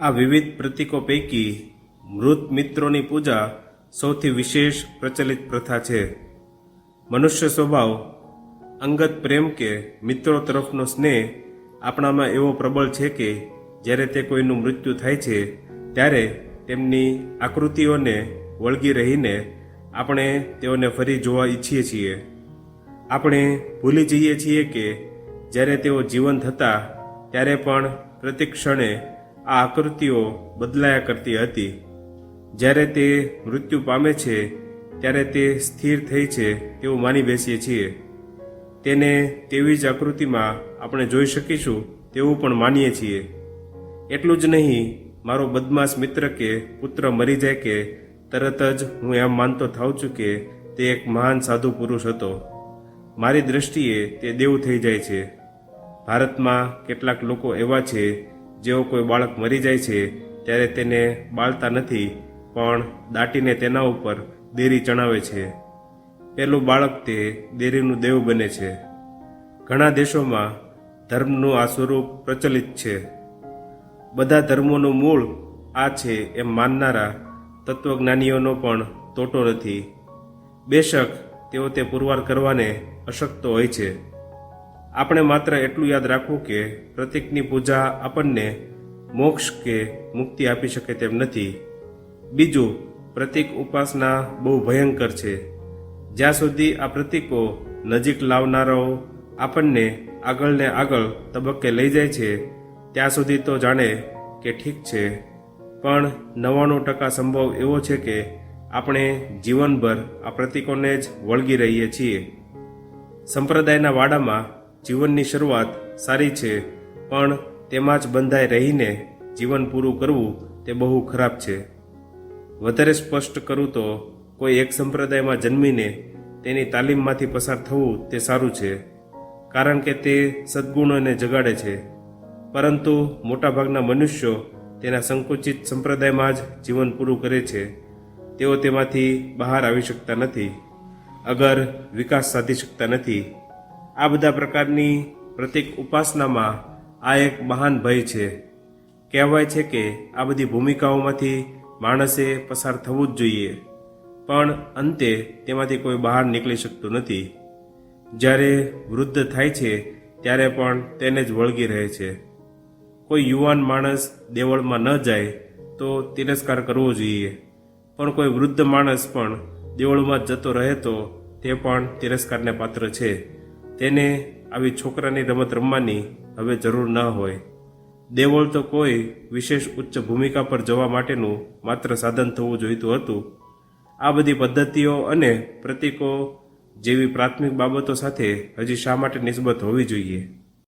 આ વિવિધ પ્રતીકો પૈકી મૃત મિત્રોની પૂજા સૌથી વિશેષ પ્રચલિત પ્રથા છે. મનુષ્ય સ્વભાવ, અંગત પ્રેમ કે મિત્રો તરફનો સ્નેહ આપણામાં એવો પ્રબળ છે કે જ્યારે તે કોઈનું મૃત્યુ થાય છે, ત્યારે તેમની આકૃતિઓને વળગી રહીને આપણે તેઓને ફરી જોવા ઈચ્છીએ છીએ. આપણે ભૂલી જઈએ છીએ કે જ્યારે તેઓ જીવંત હતા, ત્યારે પણ પ્રતિ ક્ષણે આ આકૃતિઓ બદલાયા કરતી હતી. જ્યારે તે મૃત્યુ પામે છે, ત્યારે તે સ્થિર થઈ છે તેવું માની બેસીએ છીએ. તેને તેવી જ આકૃતિમાં આપણે જોઈ શકીશું તેવું પણ માનીએ છીએ. એટલું જ નહીં, મારો બદમાશ મિત્ર કે પુત્ર મરી જાય કે, તરત જ હું એમ માનતો થાઉં છું કે તે એક મહાન સાધુ પુરુષ હતો. મારી દ્રષ્ટિએ તે દેવ થઈ જાય છે. ભારતમાં કેટલાક લોકો એવા છે જેઓ કોઈ બાળક મરી જાય છે, ત્યારે તેને બાળતા નથી, પણ દાટીને તેના ઉપર દેરી ચણાવે છે. પેલું બાળક તે દેરીનું દેવ બને છે. ઘણા દેશોમાં ધર્મનું આ સ્વરૂપ પ્રચલિત છે. બધા ધર્મોનું મૂળ આ છે એમ માનનારા તત્વજ્ઞાનીઓનો પણ તોટો નથી. બેશક તેઓ તે પુરવાર કરવાને અશક્ત હોય છે. આપણે માત્ર એટલું યાદ રાખવું કે પ્રતિકની પૂજા આપણને મોક્ષ કે મુક્તિ આપી શકે તેમ નથી. બીજું, પ્રતિક ઉપાસના બહુ ભયંકર છે. જ્યાં સુધી આ પ્રતીકો નજીક લાવનારાઓ આપણને આગળ ને આગળ તબક્કે લઈ જાય છે, ત્યાં સુધી તો જાણે કે ઠીક છે. પણ નવ્વાણું ટકા સંભવ એવો છે કે આપણે જીવનભર આ પ્રતીકોને જ વળગી રહીએ છીએ. સંપ્રદાયના વાડામાં જીવનની શરૂઆત સારી છે, પણ તેમાં જ બંધાઈ રહીને જીવન પૂરું કરવું તે બહુ ખરાબ છે. વધારે સ્પષ્ટ કરું તો, કોઈ એક સંપ્રદાયમાં જન્મીને તેની તાલીમમાંથી પસાર થવું તે સારું છે, કારણ કે તે સદ્ગુણોને જગાડે છે. પરંતુ મોટાભાગના મનુષ્યો તેના સંકુચિત સંપ્રદાયમાં જ જીવન પૂરું કરે છે. તેઓ તેમાંથી બહાર આવી શકતા નથી, અગર વિકાસ સાધી શકતા નથી. આ બધા પ્રકારની પ્રતિક ઉપાસનામાં આ એક મહાન ભય છે. કહેવાય છે કે આ બધી ભૂમિકાઓમાંથી માણસે પસાર થવું જ જોઈએ. પણ અંતે તેમાંથી કોઈ બહાર નીકળી શકતું નથી. જ્યારે વૃદ્ધ થાય છે, ત્યારે પણ તેને જ વળગી રહે છે. કોઈ યુવાન માણસ દેવળમાં ન જાય, તો તિરસ્કાર કરવો જોઈએ. પણ કોઈ વૃદ્ધ માણસ પણ દેવળમાં જતો રહે તો તે પણ તિરસ્કારને પાત્ર છે. તેને આવી છોકરાની રમત રમવાની હવે જરૂર ન હોય. દેવળ તો કોઈ વિશેષ ઉચ્ચ ભૂમિકા પર જવા માટેનું માત્ર સાધન થવું જોઈતું હતું. આ બધી પદ્ધતિઓ અને પ્રતીકો જેવી પ્રાથમિક બાબતો સાથે હજી શા માટે નિસ્બત હોવી જોઈએ?